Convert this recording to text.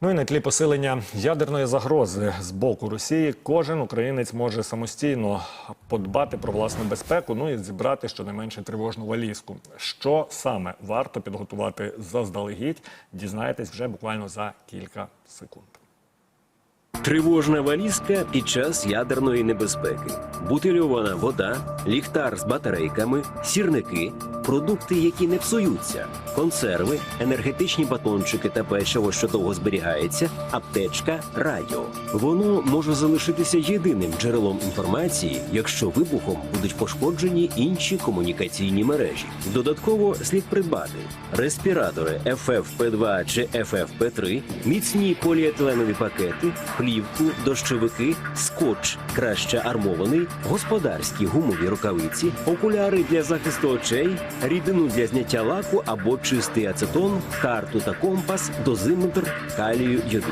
Ну і на тлі посилення ядерної загрози з боку Росії кожен українець може самостійно подбати про власну безпеку, ну і зібрати щонайменше тривожну валізку. Що саме варто підготувати заздалегідь, дізнаєтесь вже буквально за кілька секунд. Тривожна валізка під час ядерної небезпеки, бутильована вода, ліхтар з батарейками, сірники, продукти, які не псуються, консерви, енергетичні батончики та печиво, що довго зберігається, аптечка, радіо. Воно може залишитися єдиним джерелом інформації, якщо вибухом будуть пошкоджені інші комунікаційні мережі. Додатково слід придбати респіратори FFP2 чи FFP3, міцні поліетиленові пакети, плівку, дощовики, скотч, краще армований, господарські гумові рукавиці, окуляри для захисту очей, рідину для зняття лаку або чистий ацетон, карту та компас, дозиметр калію йоду.